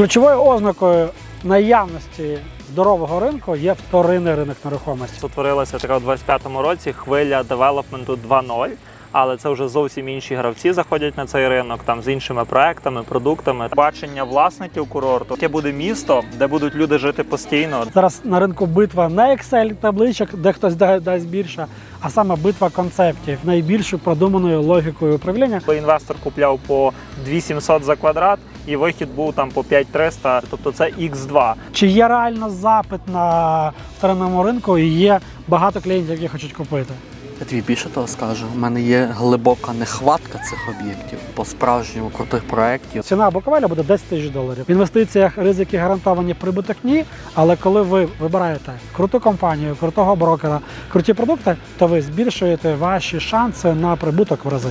Ключовою ознакою наявності здорового ринку є вторинний ринок нерухомості. Утворилася така у 25-му році хвиля девелопменту 2.0, але це вже зовсім інші гравці заходять на цей ринок, там з іншими проектами, продуктами. Бачення власників курорту. Яке буде місто, де будуть люди жити постійно. Зараз на ринку битва не Excel табличок, де хтось да- дасть більше, а саме битва концептів, найбільшою продуманою логікою управління. Коли інвестор купляв по 2700 за квадрат, і вихід був там по 5300, тобто це X2. Чи є реально запит на вторинному ринку і є багато клієнтів, які хочуть купити? Я тобі більше того скажу. У мене є глибока нехватка цих об'єктів по справжньому крутих проєктів. Ціна Буковеля буде 10 тисяч доларів. В інвестиціях ризики гарантовані прибуток ні. Але коли ви вибираєте круту компанію, крутого брокера, круті продукти, то ви збільшуєте ваші шанси на прибуток в рази.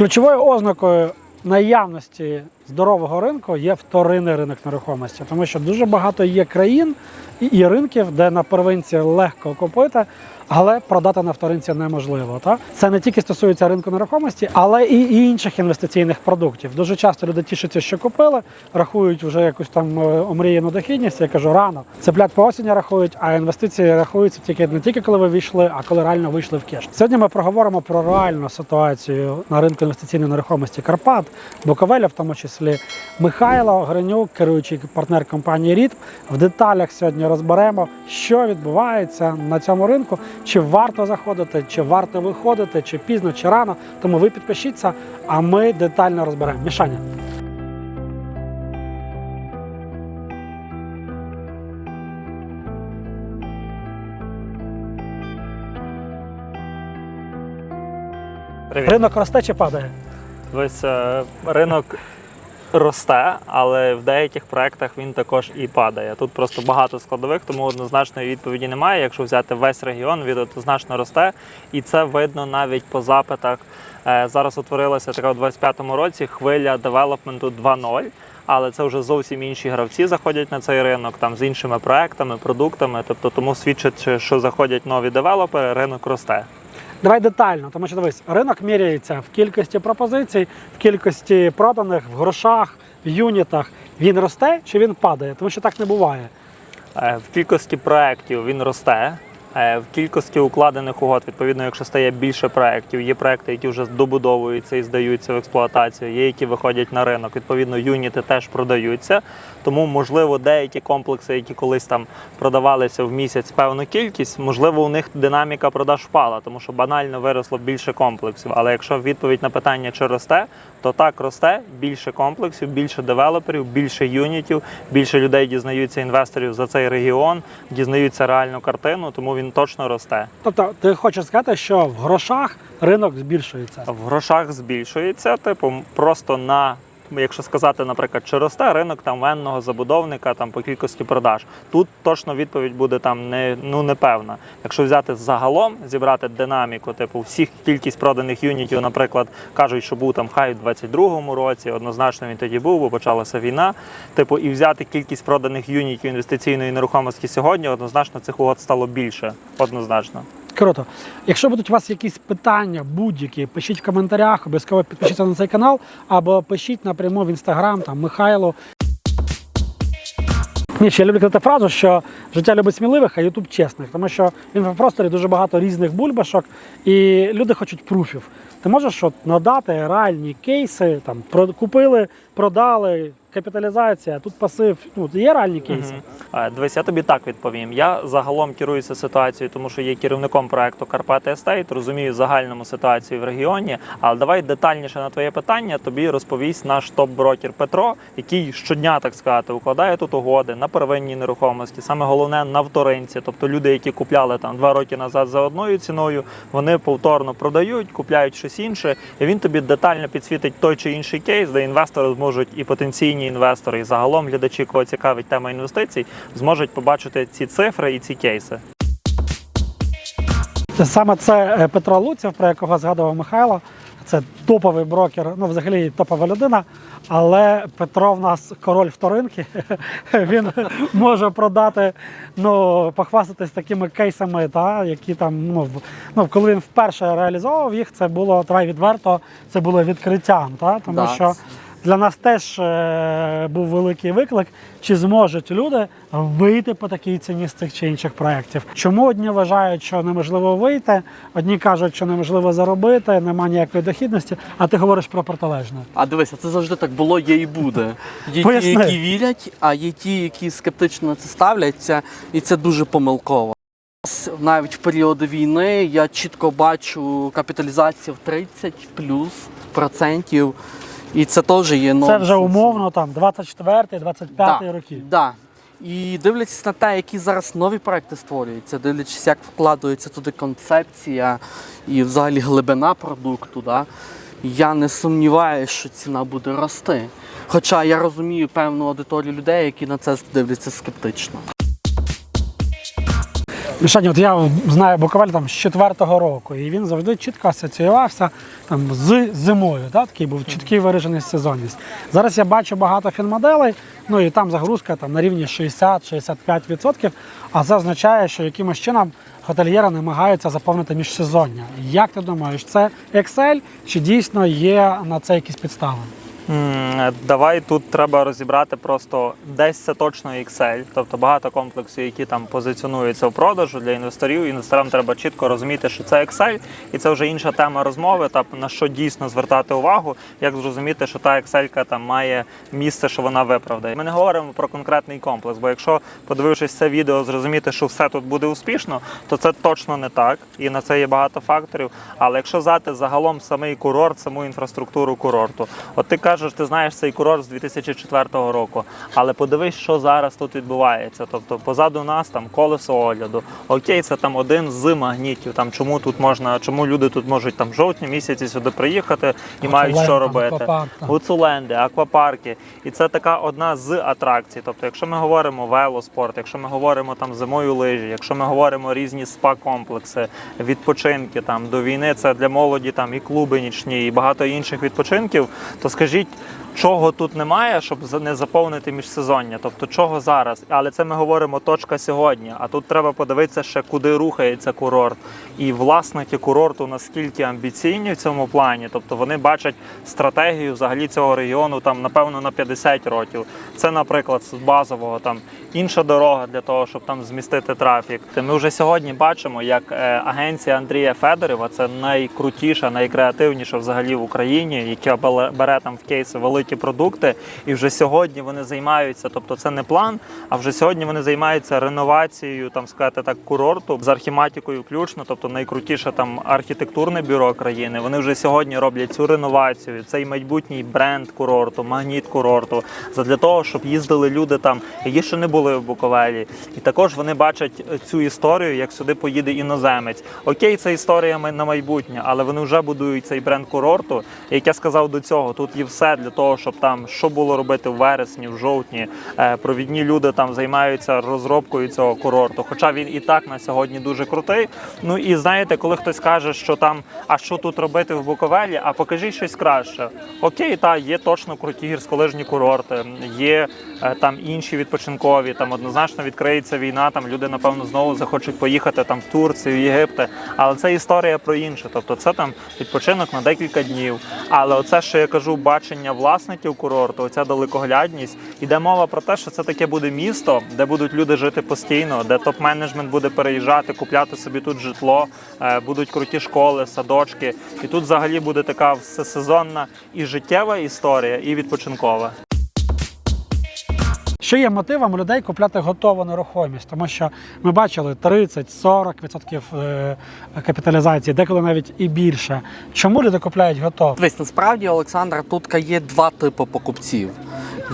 Ключовою ознакою наявності здорового ринку є вторинний ринок нерухомості, тому що дуже багато є країн і, ринків, де на первинці легко купити, але продати на вторинці неможливо. Та? Це не тільки стосується ринку нерухомості, але і, інших інвестиційних продуктів. Дуже часто люди тішаться, що купили, рахують вже якусь там е, омріяну дохідність. Я кажу, рано. Цеплят по осені рахують, а інвестиції рахуються тільки не тільки коли ви війшли, а коли реально вийшли в кеш. Сьогодні ми проговоримо про реальну ситуацію на ринку інвестиційної нерухомості Карпат, Буковеля, в тому числі Михайло Гринюк, керуючий партнер компанії РІТ. В деталях сьогодні розберемо, що відбувається на цьому ринку, чи варто заходити, чи варто виходити, чи пізно, чи рано. Тому ви підпишіться, а ми детально розберемо. Мішаня. Привіт. Ринок росте чи падає? Е, ринок росте, але в деяких проектах він також і падає. Тут просто багато складових, тому однозначної відповіді немає. Якщо взяти весь регіон, він однозначно росте, і це видно навіть по запитах. Е, Зараз утворилася така у 25-му році хвиля девелопменту 2.0. Але це вже зовсім інші гравці заходять на цей ринок, там з іншими проектами, продуктами. Тобто тому свідчить, що заходять нові девелопери, ринок росте. Давай детально, тому що дивись, ринок міряється в кількості пропозицій, в кількості проданих, в грошах, в юнітах. Він росте чи він падає? Тому що так не буває. Е, В кількості проєктів він росте. е, В кількості укладених угод, відповідно, якщо стає більше проєктів, є проекти, які вже добудовуються і здаються в експлуатацію, є які виходять на ринок. Відповідно, юніти теж продаються. Тому, можливо, деякі комплекси, які колись там продавалися в місяць певну кількість, можливо, у них динаміка продаж впала, тому що банально виросло більше комплексів. Але якщо відповідь на питання, чи росте, то так росте більше комплексів, більше девелоперів, більше юнітів, більше людей дізнаються інвесторів за цей регіон, дізнаються реальну картину, тому він точно росте. Тобто, ти хочеш сказати, що в грошах ринок збільшується. В грошах збільшується, типу, просто на. Якщо сказати, наприклад, чи росте ринок там венного забудовника там по кількості продаж, тут точно відповідь буде там не ну непевна. Якщо взяти загалом, зібрати динаміку, типу всіх кількість проданих юнітів, наприклад, кажуть, що був там хай у 22-му році, однозначно він тоді був, бо почалася війна. Типу, і взяти кількість проданих юнітів інвестиційної нерухомості сьогодні, однозначно цих угод стало більше. Однозначно. Круто. Якщо будуть у вас якісь питання, будь-які, пишіть в коментарях, обов'язково підпишіться на цей канал або пишіть напряму в інстаграм, там Михайло. Ні, ще я люблю казати фразу, що життя любить сміливих, а Ютуб чесних, тому що в інфопросторі дуже багато різних бульбашок, і люди хочуть пруфів. Ти можеш от надати реальні кейси, там купили, продали, капіталізація, тут пасив. Ну, є реальні кейси. Е, Дивись, я тобі так відповім. Я загалом керуюся ситуацією, тому що є керівником проекту Карпати Естейт, розумію загальному ситуацію в регіоні. Але давай детальніше на твоє питання тобі розповість наш топ-брокер Петро, який щодня, так сказати, укладає тут угоди на первинній нерухомості. Саме головне на вторинці. Тобто люди, які купляли там два роки назад за одною ціною, вони повторно продають, купляють щось інше, і він тобі детально підсвітить той чи інший кейс, де інвестори зможуть і потенційні інвестори, і загалом глядачі, кого цікавить тема інвестицій, зможуть побачити ці цифри і ці кейси. Саме це е, Петро Луців, про якого згадував Михайло. Це топовий брокер, ну взагалі топова людина. Але Петро в нас король вторинки. Він може продати, ну, похвастатись такими кейсами, та, які там, ну, в- ну, коли він вперше реалізовував їх, це було давай відверто, це було відкриттям. Та, тому Да, що для нас теж е, був великий виклик, чи зможуть люди вийти по такій ціні з тих чи інших проєктів. Чому одні вважають, що неможливо вийти, одні кажуть, що неможливо заробити, немає ніякої дохідності, а ти говориш про протилежне. А дивися, це завжди так було, є і буде. Є ті, які вірять, а є ті, які скептично на це ставляться, і це дуже помилково. Навіть в періоди війни я чітко бачу капіталізацію в 30 плюс процентів. І це теж є Це вже умовно там 24-25 да, роки. Да. І дивлячись на те, які зараз нові проекти створюються, дивлячись, як вкладається туди концепція і взагалі глибина продукту, да, я не сумніваюся, що ціна буде рости. Хоча я розумію певну аудиторію людей, які на це дивляться скептично. Мішані, от я знаю Буковель там з четвертого року, і він завжди чітко асоціювався там з зимою. Да? Такий був чіткий виражений сезонність. Зараз я бачу багато фінмоделей, ну і там загрузка там на рівні 60-65%, а це означає, що якимось чином готельєри намагаються заповнити міжсезоння. Як ти думаєш, це Excel чи дійсно є на це якісь підстави? Давай тут треба розібрати просто десь це точно Excel, тобто багато комплексів, які там позиціонуються в продажу для інвесторів. Інвесторам треба чітко розуміти, що це Excel, і це вже інша тема розмови. Та на що дійсно звертати увагу, як зрозуміти, що та Excel там має місце, що вона виправдає. Ми не говоримо про конкретний комплекс, бо якщо подивившись це відео, зрозуміти, що все тут буде успішно, то це точно не так, і на це є багато факторів. Але якщо взяти загалом самий курорт, саму інфраструктуру курорту, от ти кажеш, ти знаєш цей курорт з 2004 року, але подивись, що зараз тут відбувається. Тобто позаду нас там колесо огляду. Окей, це там один з магнітів. Там чому тут можна, чому люди тут можуть там в жовтні місяці сюди приїхати і мають що робити. Гуцуленди, аквапарки. І це така одна з атракцій. Тобто, якщо ми говоримо велоспорт, якщо ми говоримо там зимою лижі, якщо ми говоримо різні спа-комплекси, відпочинки там до війни, це для молоді там і клуби нічні, і багато інших відпочинків, то скажіть. Пишіть Чого тут немає, щоб не заповнити міжсезоння? Тобто чого зараз? Але це ми говоримо точка сьогодні. А тут треба подивитися ще, куди рухається курорт. І власники курорту наскільки амбіційні в цьому плані. Тобто вони бачать стратегію взагалі цього регіону там, напевно, на 50 років. Це, наприклад, з базового там інша дорога для того, щоб там змістити трафік. Ми вже сьогодні бачимо, як е, агенція Андрія Федорєва, це найкрутіша, найкреативніша взагалі в Україні, яка бере там в кейси великі продукти. І вже сьогодні вони займаються. Тобто, це не план, а вже сьогодні вони займаються реновацією, там сказати так, курорту з архіматікою включно, тобто найкрутіше там архітектурне бюро країни. Вони вже сьогодні роблять цю реновацію, цей майбутній бренд курорту, магніт курорту, задля того, щоб їздили люди там, які ще не були в Буковелі. І також вони бачать цю історію, як сюди поїде іноземець. Окей, це історія на майбутнє, але вони вже будують цей бренд курорту. Як я сказав до цього, тут є все для того, щоб там що було робити в вересні, в жовтні. Е, Провідні люди там займаються розробкою цього курорту. Хоча він і так на сьогодні дуже крутий. Ну і знаєте, коли хтось каже, що там, а що тут робити в Буковелі, а покажіть щось краще. Окей, та є точно круті гірськолижні курорти, є е, там інші відпочинкові. Там однозначно відкриється війна. Там люди напевно знову захочуть поїхати там в Турцію, в Єгипте. Але це історія про інше. Тобто це там відпочинок на декілька днів. Але оце, що я кажу, бачення власників курорту, оця далекоглядність, іде мова про те, що це таке буде місто, де будуть люди жити постійно, де топ-менеджмент буде переїжджати, купляти собі тут житло, е, будуть круті школи, садочки. І тут взагалі буде така всесезонна і життєва історія, і відпочинкова. Що є мотивом людей купляти готову нерухомість, тому що ми бачили 30-40% е, капіталізації, деколи навіть і більше. Чому люди купляють готове? Дивись, насправді, Олександр, тут є два типи покупців.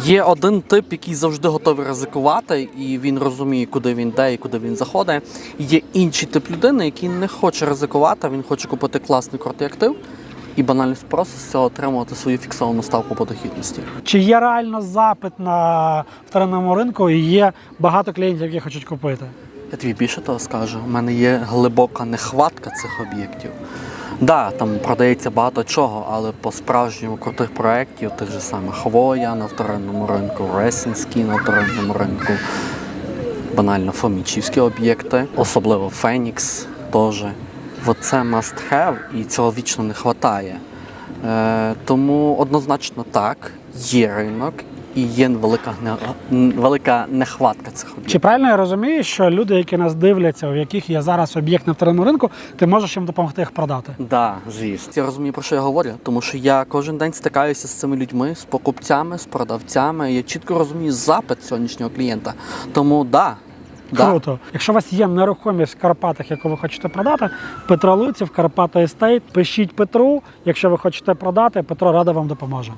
Є один тип, який завжди готовий ризикувати, і він розуміє, куди він йде і куди він заходить. Є інший тип людини, який не хоче ризикувати, він хоче купити класний крутий актив і банально просто з цього отримувати свою фіксовану ставку по дохідності. Чи є реально запит на вторинному ринку і є багато клієнтів, які хочуть купити? Я тобі більше того скажу, у мене є глибока нехватка цих об'єктів. Да, там продається багато чого, але по справжньому крутих проєктів, тих же самих Хвоя на вторинному ринку, Ресінський на вторинному ринку, банально фомічівські об'єкти, особливо Фенікс теж. От це must have і цього вічно не вистачає. Е, тому однозначно так, є ринок і є велика, велика нехватка цих об'єктів. Чи правильно я розумію, що люди, які нас дивляться, у яких є зараз об'єкт на вторинному ринку, ти можеш їм допомогти їх продати? Да, звісно. Я розумію, про що я говорю, тому що я кожен день стикаюся з цими людьми, з покупцями, з продавцями. Я чітко розумію запит сьогоднішнього клієнта. Тому да. Да. Круто. Якщо у вас є нерухомість в Карпатах, яку ви хочете продати, Петро Луців, Карпата Естейт, пишіть Петру. Якщо ви хочете продати, Петро радо вам допоможе.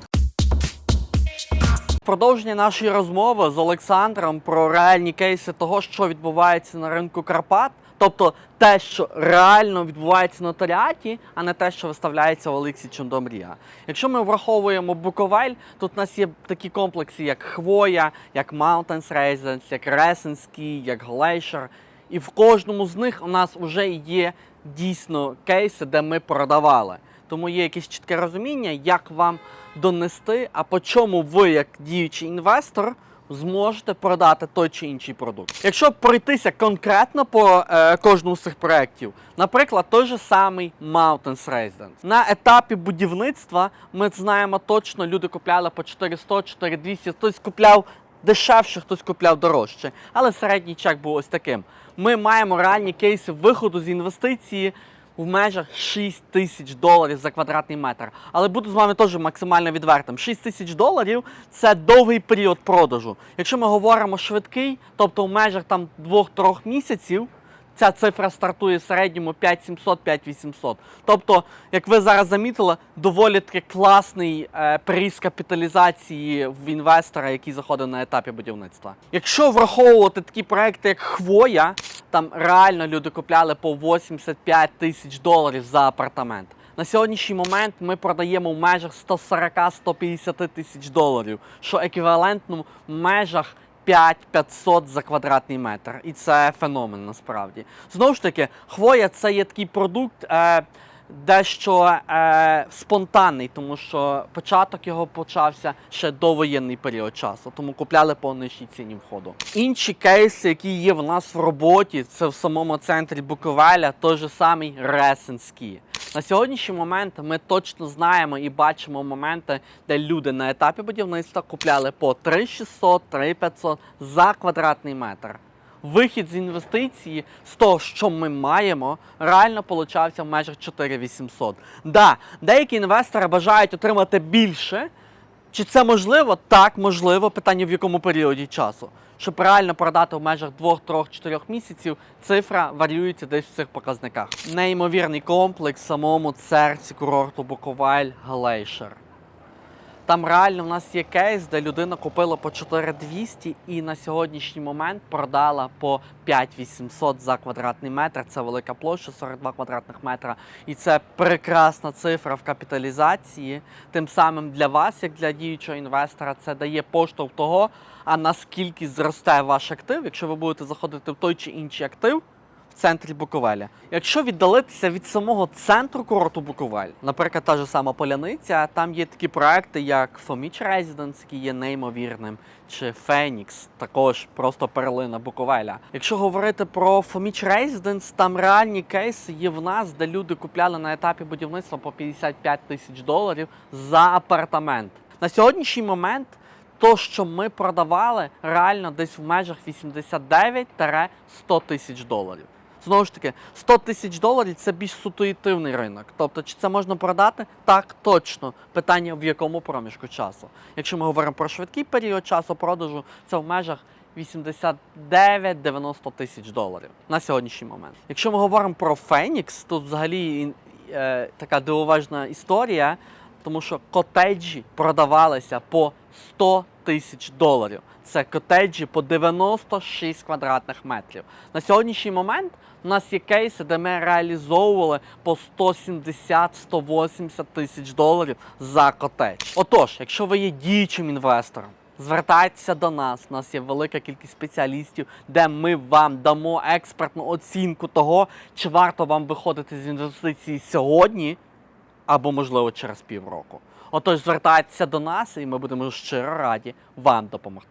Продовження нашої розмови з Олександром про реальні кейси того, що відбувається на ринку Карпат, тобто те, що реально відбувається нотаріаті, а не те, що виставляється в Олексі Чондомрія. Якщо ми враховуємо Буковель, тут у нас є такі комплекси, як Хвоя, як Mountains Residence, як Ресенський, як Glacier. І в кожному з них у нас вже є дійсно кейси, де ми продавали. Тому є якесь чітке розуміння, як вам донести, а по чому ви, як діючий інвестор, зможете продати той чи інший продукт. Якщо пройтися конкретно по е, кожному з цих проєктів, наприклад, той же самий Mountains Residence. На етапі будівництва ми знаємо точно, люди купляли по 400, 4200, хтось купляв дешевше, хтось купляв дорожче. Але середній чек був ось таким. Ми маємо реальні кейси виходу з інвестиції в межах 6 тисяч доларів за квадратний метр. Але буду з вами теж максимально відвертим. 6 тисяч доларів це довгий період продажу. Якщо ми говоримо швидкий, тобто в межах там 2-3 місяців. Ця цифра стартує в середньому 5700-5800. Тобто, як ви зараз замітили, доволі таки класний е, приріст капіталізації в інвестора, який заходить на етапі будівництва. Якщо враховувати такі проекти, як Хвоя, там реально люди купляли по 85 тисяч доларів за апартамент. На сьогоднішній момент ми продаємо в межах 140-150 тисяч доларів, що еквівалентно в межах 5-500 за квадратний метр. І це феномен насправді. Знову ж таки, хвоя це є такий продукт. Е, Дещо е, спонтанний, тому що початок його почався ще до воєнний період часу, тому купляли по нижчій ціні входу. Інші кейси, які є в нас в роботі, це в самому центрі Буковеля, той же самий Ресенський. На сьогоднішній момент ми точно знаємо і бачимо моменти, де люди на етапі будівництва купляли по 3600, 3500 за квадратний метр. Вихід з інвестиції з того, що ми маємо, реально получався в межах 4800. Да, деякі інвестори бажають отримати більше. Чи це можливо? Так, можливо. Питання в якому періоді часу. Щоб реально продати в межах 2, 3, 4 місяців, цифра варіюється десь в цих показниках. Неймовірний комплекс самому серці курорту Буковель Глейшер. Там реально в нас є кейс, де людина купила по 4200 і на сьогоднішній момент продала по 5800 за квадратний метр. Це велика площа, 42 квадратних метра. І це прекрасна цифра в капіталізації. Тим самим для вас, як для діючого інвестора, це дає поштовх того, а наскільки зросте ваш актив, якщо ви будете заходити в той чи інший актив центрі Буковеля. Якщо віддалитися від самого центру курорту Буковель, наприклад, та ж сама Поляниця, там є такі проекти, як Фоміч Residence, який є неймовірним, чи Фенікс, також просто перлина Буковеля. Якщо говорити про Фоміч Residence, там реальні кейси є в нас, де люди купляли на етапі будівництва по 55 тисяч доларів за апартамент. На сьогоднішній момент то, що ми продавали, реально десь в межах 89-100 тисяч доларів. Знову ж таки, 100 тисяч доларів це більш ситуативний ринок. Тобто, чи це можна продати? Так, точно. Питання в якому проміжку часу. Якщо ми говоримо про швидкий період часу продажу, це в межах 89-90 тисяч доларів на сьогоднішній момент. Якщо ми говоримо про Фенікс, тут взагалі е, така дивовижна історія, тому що котеджі продавалися по 100 тисяч доларів. Це котеджі по 96 квадратних метрів. На сьогоднішній момент у нас є кейси, де ми реалізовували по 170-180 тисяч доларів за котедж. Отож, якщо ви є діючим інвестором, звертайтеся до нас. У нас є велика кількість спеціалістів, де ми вам дамо експертну оцінку того, чи варто вам виходити з інвестицій сьогодні або, можливо, через півроку. Отож, звертайтеся до нас, і ми будемо щиро раді вам допомогти.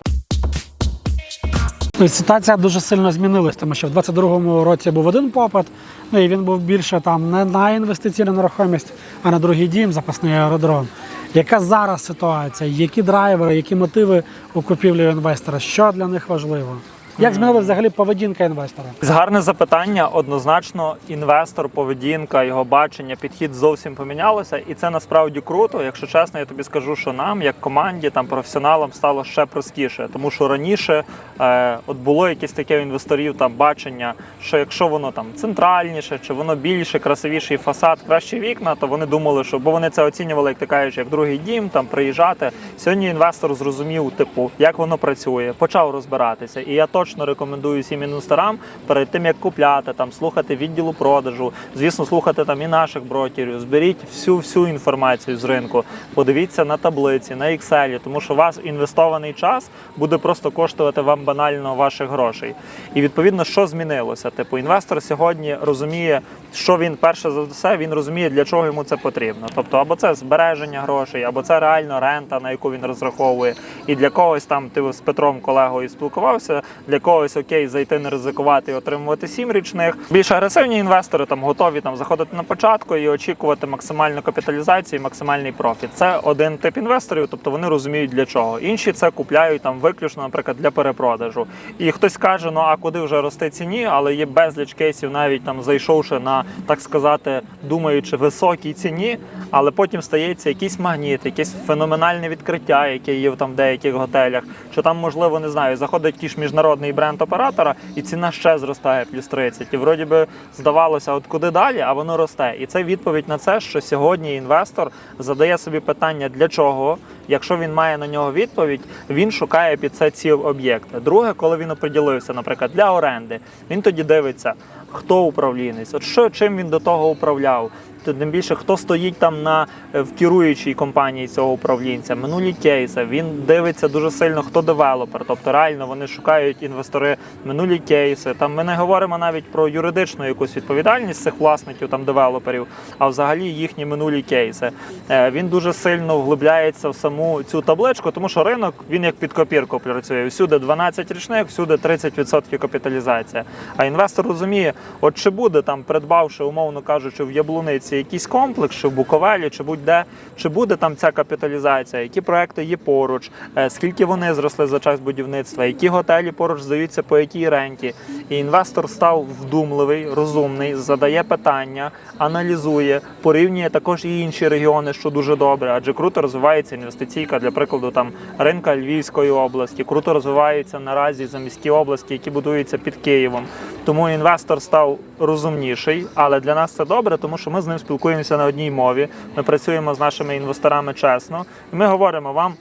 Тобто Ситуація дуже сильно змінилась, тому що в 22-му році був один попит, ну і він був більше там не на інвестиційну нерухомість, а на другий дім, запасний аеродром. Яка зараз ситуація? Які драйвери, які мотиви у купівлі інвестора? Що для них важливо? Як змінилася взагалі поведінка інвестора? Гарне запитання. Однозначно, інвестор, поведінка, його бачення, підхід зовсім помінялося, і це насправді круто. Якщо чесно, я тобі скажу, що нам, як команді, там професіоналам, стало ще простіше, тому що раніше е, от було якесь таке у інвесторів там бачення, що якщо воно там центральніше, чи воно більше, красивіший фасад, кращі вікна, то вони думали, що бо вони це оцінювали, як ти кажеш, як другий дім, там приїжджати. Сьогодні інвестор зрозумів, типу, як воно працює, почав розбиратися. І я точно рекомендую всім інвесторам перед тим, як купляти, там слухати відділу продажу, звісно, слухати там і наших брокерів. Зберіть всю всю інформацію з ринку. Подивіться на таблиці, на Excel, тому що у вас інвестований час буде просто коштувати вам банально ваших грошей. І відповідно, що змінилося? Типу, інвестор сьогодні розуміє, що він перше за все він розуміє, для чого йому це потрібно. Тобто, або це збереження грошей, або це реально рента, на яку він розраховує. І для когось там ти з Петром колегою спілкувався. Для когось окей, зайти не ризикувати і отримувати сім річних. Більш агресивні інвестори там готові там заходити на початку і очікувати максимальну капіталізацію, і максимальний профіт. Це один тип інвесторів, тобто вони розуміють для чого. Інші це купляють там виключно, наприклад, для перепродажу. І хтось каже, ну а куди вже рости ціні, але є безліч кейсів, навіть там зайшовши на так сказати, думаючи високій ціні, але потім стається якийсь магніт, якесь феноменальне відкриття, яке є там в деяких готелях. Що там, можливо, не знаю, заходить ті ж міжнародний бренд оператора, і ціна ще зростає плюс 30. І вроді би здавалося, от куди далі, а воно росте. І це відповідь на це, що сьогодні інвестор задає собі питання, для чого. Якщо він має на нього відповідь, він шукає під це ці об'єкти. Друге, коли він оприділився, наприклад, для оренди, він тоді дивиться, хто управлінець, от що чим він до того управляв. Тим більше хто стоїть там на е, в керуючій компанії цього управлінця, минулі кейси. Він дивиться дуже сильно, хто девелопер. Тобто реально вони шукають інвестори минулі кейси. Там ми не говоримо навіть про юридичну якусь відповідальність цих власників, там девелоперів, а взагалі їхні минулі кейси. Е, Він дуже сильно вглибляється в саму цю табличку, тому що ринок він як під копірку працює. Всюди 12 річних, всюди 30% капіталізація. А інвестор розуміє, от чи буде там, придбавши, умовно кажучи, в Яблуниці якийсь комплекс, чи в Буковелі, чи будь-де, чи буде там ця капіталізація, які проекти є поруч, е, скільки вони зросли за час будівництва, які готелі поруч здаються по якій ренті. І інвестор став вдумливий, розумний, задає питання, аналізує, порівнює також і інші регіони, що дуже добре, адже круто розвивається інвестиційка, для прикладу, там ринка Львівської області, круто розвиваються наразі заміські області, які будуються під Києвом. Тому інвестор став розумніший, але для нас це добре, тому що ми з ним спілкуємося на одній мові. Ми працюємо з нашими інвесторами чесно, і ми говоримо вам.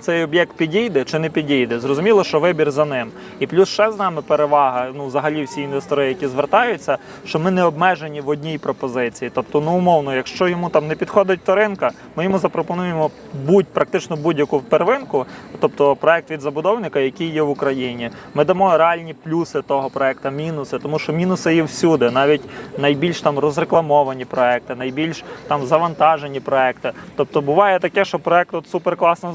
Цей об'єкт підійде чи не підійде. Зрозуміло, що вибір за ним. І плюс ще з нами перевага. Ну, взагалі, всі інвестори, які звертаються, що ми не обмежені в одній пропозиції. Тобто, ну умовно, якщо йому там не підходить вторинка, ми йому запропонуємо будь практично будь-яку первинку, тобто проект від забудовника, який є в Україні. Ми дамо реальні плюси того проекту, мінуси, тому що мінуси є всюди, навіть найбільш там розрекламовані проекти, найбільш там завантажені проекти. Тобто буває таке, що проект от супер класно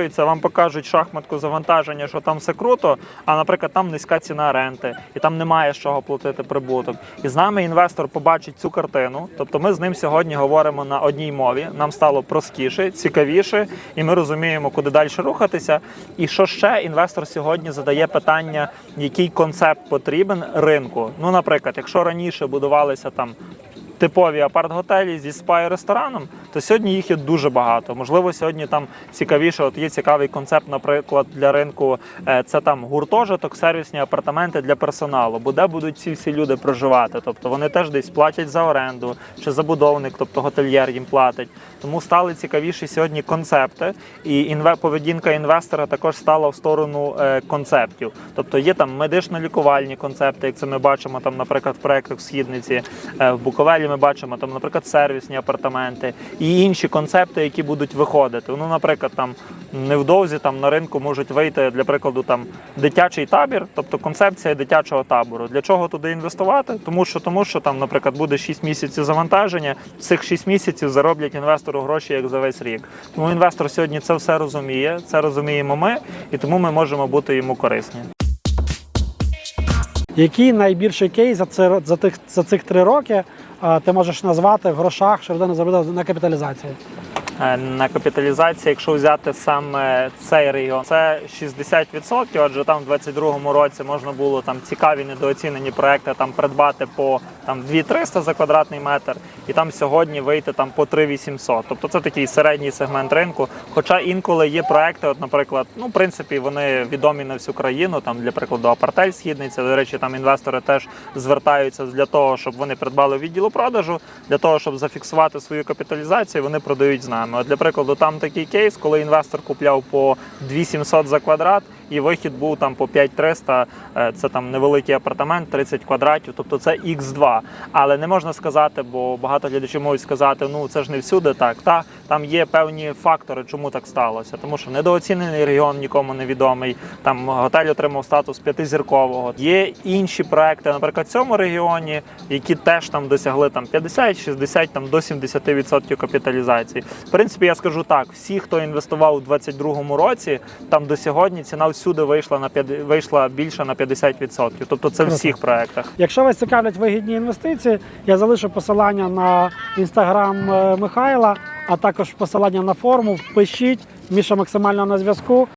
завантажується, вам покажуть шахматку завантаження, що там все круто, а наприклад, там низька ціна ренти, і там немає з чого платити прибуток. І з нами інвестор побачить цю картину. Тобто ми з ним сьогодні говоримо на одній мові. Нам стало простіше, цікавіше, і ми розуміємо, куди далі рухатися. І що ще інвестор сьогодні задає питання, який концепт потрібен ринку. Ну, наприклад, якщо раніше будувалися там. Типові апарт-готелі зі спа і рестораном, то сьогодні їх є дуже багато. Можливо, сьогодні там цікавіше. От є цікавий концепт, наприклад, для ринку. е, Це там гуртожиток, сервісні апартаменти для персоналу. Бо де будуть ці всі люди проживати? Тобто вони теж десь платять за оренду, чи забудовник, тобто готельєр їм платить. Тому стали цікавіші сьогодні концепти, і інве поведінка інвестора також стала в сторону е, концептів. Тобто є там медично-лікувальні концепти, як це ми бачимо там, наприклад, в проектах в східниці. Е, В Буковелі ми бачимо там, наприклад, сервісні апартаменти і інші концепти, які будуть виходити. Ну, наприклад, там невдовзі там на ринку можуть вийти для прикладу там дитячий табір, тобто концепція дитячого табору. Для чого туди інвестувати? Тому що тому, що там, наприклад, буде 6 місяців завантаження. Цих 6 місяців зароблять інвестору гроші як за весь рік. Тому інвестор сьогодні це все розуміє. Це розуміємо ми, і тому ми можемо бути йому корисні. Який найбільший кейс за, це, за, тих, за цих три роки ти можеш назвати в грошах, що людина заробила на капіталізації? Е, На капіталізації, якщо взяти саме цей регіон, це 60%, адже там в 22-му році можна було там цікаві недооцінені проекти там придбати по там 2300 за квадратний метр, і там сьогодні вийти там по 3800. Тобто це такий середній сегмент ринку. Хоча інколи є проекти, от, наприклад, ну в принципі вони відомі на всю країну. Там для прикладу Апартель Східниця. До речі, там інвестори теж звертаються для того, щоб вони придбали відділу продажу, для того, щоб зафіксувати свою капіталізацію, вони продають з нами. От для прикладу, там такий кейс, коли інвестор купляв по 2700 за квадрат. І вихід був там по 5300, е, це там невеликий апартамент, 30 квадратів, тобто це X2. Але не можна сказати, бо багато глядачів можуть сказати, ну це ж не всюди так. Та там є певні фактори, чому так сталося. Тому що недооцінений регіон нікому не відомий. Там готель отримав статус п'ятизіркового. Є інші проекти, наприклад, в цьому регіоні, які теж там досягли там 50, 60, там до 70% капіталізації. В принципі, я скажу так: всі, хто інвестував у 2022 році, там до сьогодні ціна всюди вийшла на 50 вийшла більше на 50%. Тобто це в всіх проектах. Якщо вас цікавлять вигідні інвестиції, я залишу посилання на інстаграм е, Михайла, а також посилання на форму. Пишіть, Міша максимально на зв'язку.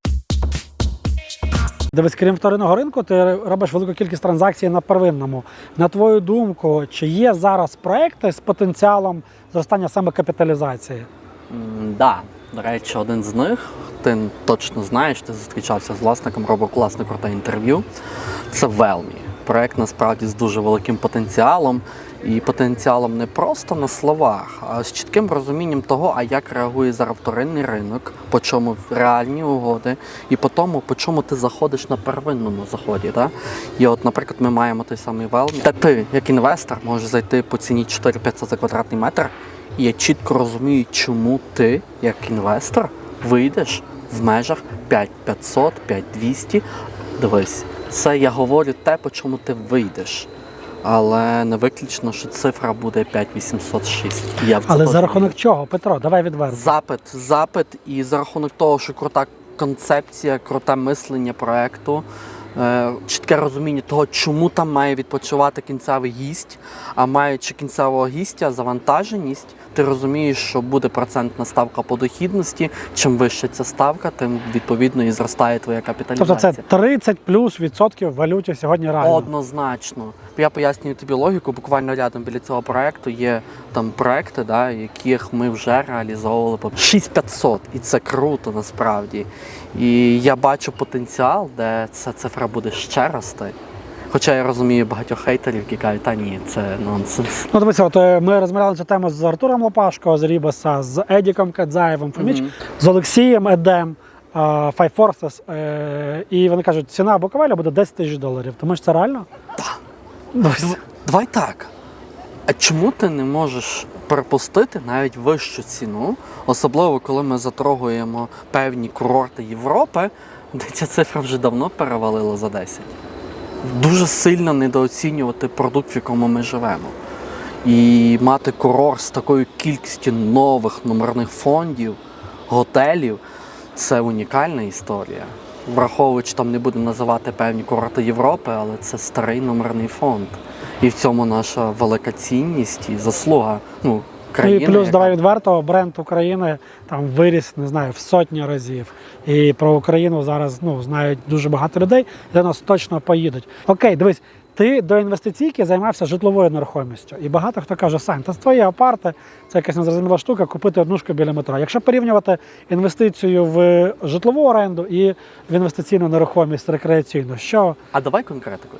Дивись, крім вторинного ринку, ти робиш велику кількість транзакцій на первинному. На твою думку, чи є зараз проекти з потенціалом зростання саме капіталізації? М, Да, до речі, один з них, ти точно знаєш, ти зустрічався з власником, робив класне круте інтерв'ю. Це Велмі. Проект насправді з дуже великим потенціалом. І потенціалом не просто на словах, а з чітким розумінням того, а як реагує зараз вторинний ринок, по чому реальні угоди, і по тому, по чому ти заходиш на первинному заході. Да? І от, наприклад, ми маємо той самий Велмі, де ти, як інвестор, можеш зайти по ціні 4500 за квадратний метр, і я чітко розумію, чому ти, як інвестор, вийдеш в межах 5500, 5200. Дивись, це я говорю те, по чому ти вийдеш. Але не виключно, що цифра буде 5806. Я в Але за рахунок чого, Петро? Давай відверто. Запит, запит, і за рахунок того, що крута концепція, круте мислення проекту, чітке розуміння того, чому там має відпочивати кінцевий гість, а маючи кінцевого гістя, завантаженість, ти розумієш, що буде процентна ставка по дохідності. Чим вища ця ставка, тим відповідно і зростає твоя капіталізація. Тобто це 30 плюс відсотків в валюті сьогодні реально. Однозначно. Я пояснюю тобі логіку. Буквально рядом біля цього проекту є там проекти, да, яких ми вже реалізовували по 6500. І це круто насправді. І я бачу потенціал, де ця цифра буде ще рости. Хоча я розумію багатьох хейтерів, які кажуть, та ні, це нонсенс. Ну, дивіться, от е, ми розмовляли цю тему з Артуром Лопашко, з Рібаса, з Едіком Кадзаєвим, Фоміч, з Олексієм Едем, е, Five Forces. е, І вони кажуть, ціна Буковеля буде 10 тисяч доларів. Тому що це реально? Так. Давай так. А чому ти не можеш припустити навіть вищу ціну, особливо коли ми затрогуємо певні курорти Європи, де ця цифра вже давно перевалила за 10? Дуже сильно недооцінювати продукт, в якому ми живемо. І мати курорт з такою кількістю нових номерних фондів, готелів це унікальна історія. Враховуючи, там не буду називати певні курорти Європи, але це старий номерний фонд. І в цьому наша велика цінність і заслуга Ну, країни. і плюс, яка- давай відверто, бренд України там виріс, не знаю, в сотні разів. І про Україну зараз ну, знають дуже багато людей, до нас точно поїдуть. Окей, дивись, ти до інвестиційки займався житловою нерухомістю. І багато хто каже, Сань, та твої апарти, це якась незрозуміла штука, купити однушку біля метро. Якщо порівнювати інвестицію в житлову оренду і в інвестиційну нерухомість рекреаційну, що А давай конкретикою.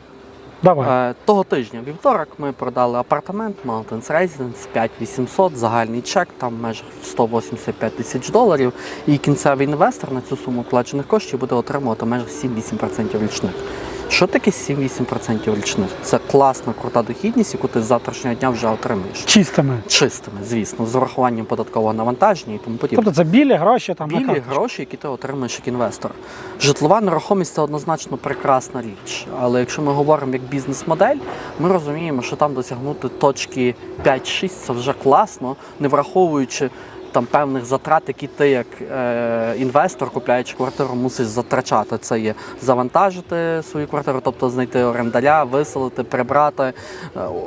Давай. Е, того тижня, вівторок, ми продали апартамент Mountains Residence 5800, загальний чек, там в межах 185 тисяч доларів. І кінцевий інвестор на цю суму оплачених коштів буде отримувати в межах 7-8% річних. Що таке 7-8% річних? Це класна крута дохідність, яку ти з завтрашнього дня вже отримаєш. Чистими. Чистими, звісно, з урахуванням податкового навантаження і тому подібне. Тобто це білі гроші там Білі гроші, які ти отримуєш як інвестор. Житлова нерухомість це однозначно прекрасна річ. Але якщо ми говоримо як бізнес-модель, ми розуміємо, що там досягнути точки 5-6 це вже класно, не враховуючи там певних затрат, які ти як е, інвестор, купляючи квартиру, мусиш затрачати. Це є завантажити свою квартиру, тобто знайти орендаря, виселити, прибрати, е,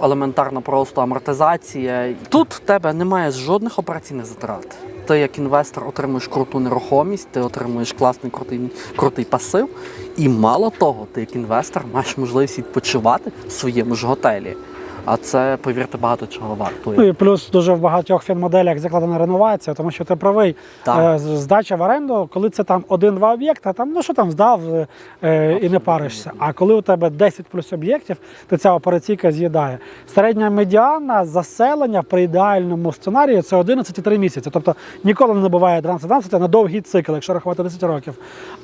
елементарно просто амортизація. Тут в тебе немає жодних операційних затрат. Ти як інвестор отримуєш круту нерухомість, ти отримуєш класний крутий, крутий пасив. І мало того, ти як інвестор маєш можливість відпочивати в своєму ж готелі. А це, повірте, багато чого вартує. Ну і плюс дуже в багатьох фінмоделях закладена реновація, тому що ти правий. Так. Е, Здача в оренду, коли це там один-два об'єкта, там ну що там здав е, е, і не паришся. А коли у тебе 10 плюс об'єктів, то ця операційка з'їдає. Середня медіана заселення при ідеальному сценарії це 11,3 місяці. Тобто ніколи не буває 12 на довгий цикл, якщо рахувати 10 років.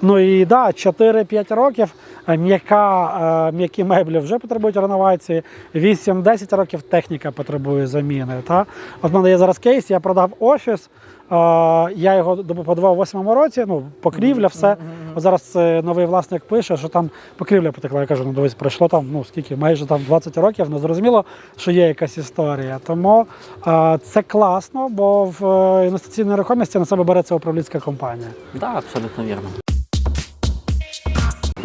Ну і да, 4-5 років м'яка, м'які меблі вже потребують реновації. 8-10 років техніка потребує заміни. Та? От в мене є зараз кейс, я продав офіс. е, Я його побудував у восьмому році, ну, покрівля, все. От зараз е, новий власник пише, що там покрівля потекла. Я кажу, ну дивись, пройшло там, ну скільки, майже там 20 років, ну зрозуміло, що є якась історія. Тому е, це класно, бо в е, інвестиційній нерухомості на себе бере це управлінська компанія. Так, абсолютно вірно.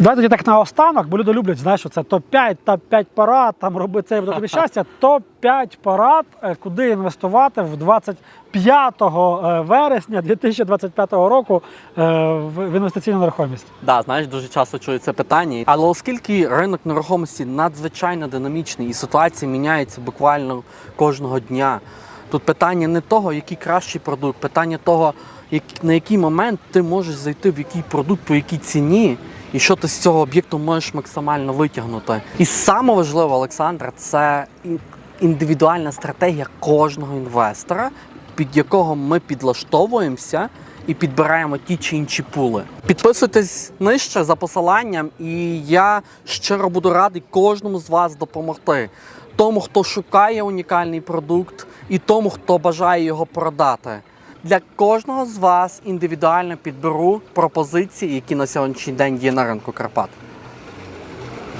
Давай тоді так наостанок, бо люди люблять, знаєш, що це топ-5, топ-5 порад, там роби це буде тобі щастя. Топ-5 порад, е, куди інвестувати в 25 е, вересня 2025 року е, в в інвестиційну нерухомість. Да, знаєш, дуже часто чую це питання. Але оскільки ринок нерухомості надзвичайно динамічний і ситуація міняється буквально кожного дня, тут питання не того, який кращий продукт, питання того, як, на який момент ти можеш зайти в який продукт, по якій ціні, і що ти з цього об'єкту можеш максимально витягнути. І саме важливе, Олександр, це індивідуальна стратегія кожного інвестора, під якого ми підлаштовуємося і підбираємо ті чи інші пули. Підписуйтесь нижче за посиланням, і я щиро буду радий кожному з вас допомогти. Тому, хто шукає унікальний продукт, і тому, хто бажає його продати. Для кожного з вас індивідуально підберу пропозиції, які на сьогоднішній день є на ринку Карпат.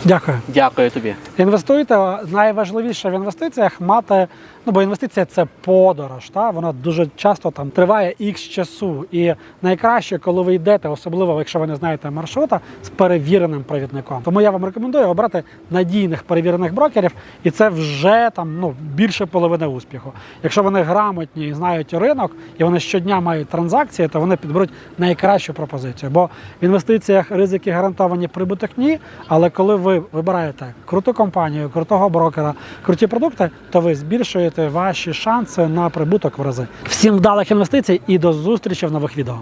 Дякую. Дякую тобі. Інвестуйте. Найважливіше в інвестиціях мати. Ну, бо інвестиція це подорож, та вона дуже часто там триває ікс часу. І найкраще, коли ви йдете, особливо якщо ви не знаєте маршрута, з перевіреним провідником. Тому я вам рекомендую обрати надійних перевірених брокерів, і це вже там ну більше половини успіху. Якщо вони грамотні і знають ринок, і вони щодня мають транзакції, то вони підберуть найкращу пропозицію. Бо в інвестиціях ризики гарантовані прибуток ні. Але коли ви вибираєте круту компанію, крутого брокера, круті продукти, то ви збільшуєте ваші шанси на прибуток в рази. Всім вдалих інвестицій і до зустрічі в нових відео.